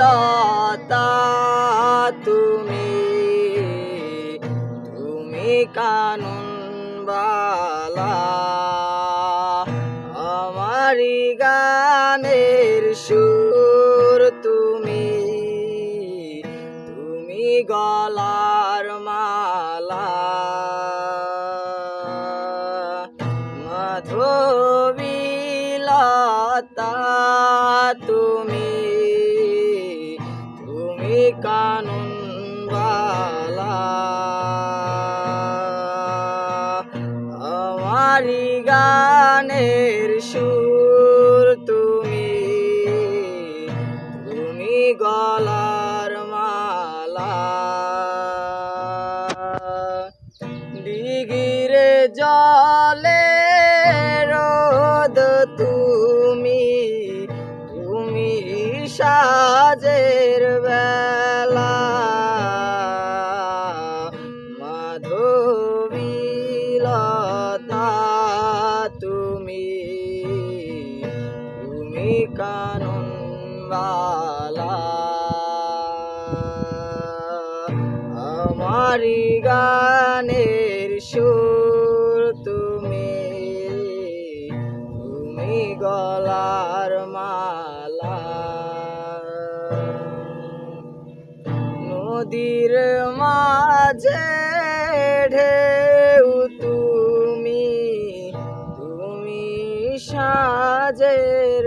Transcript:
লতা তুমি তুমি কানুন বালা। আমারি গানের সুর তুমি তুমি গলার মালা। মাধবীলতা তুমি তুমি কানুন বালা আমারি গানের সুর তুমি তুমি গলার মালা। দিগিরে জলে রোদ তুমি তুমি সাজের মাধবীলতা তুমি। বালা গানের সুর তুমি। তুমি গলার মালা নদীর মাঝে ঢেউ তুমি তুমি সাজের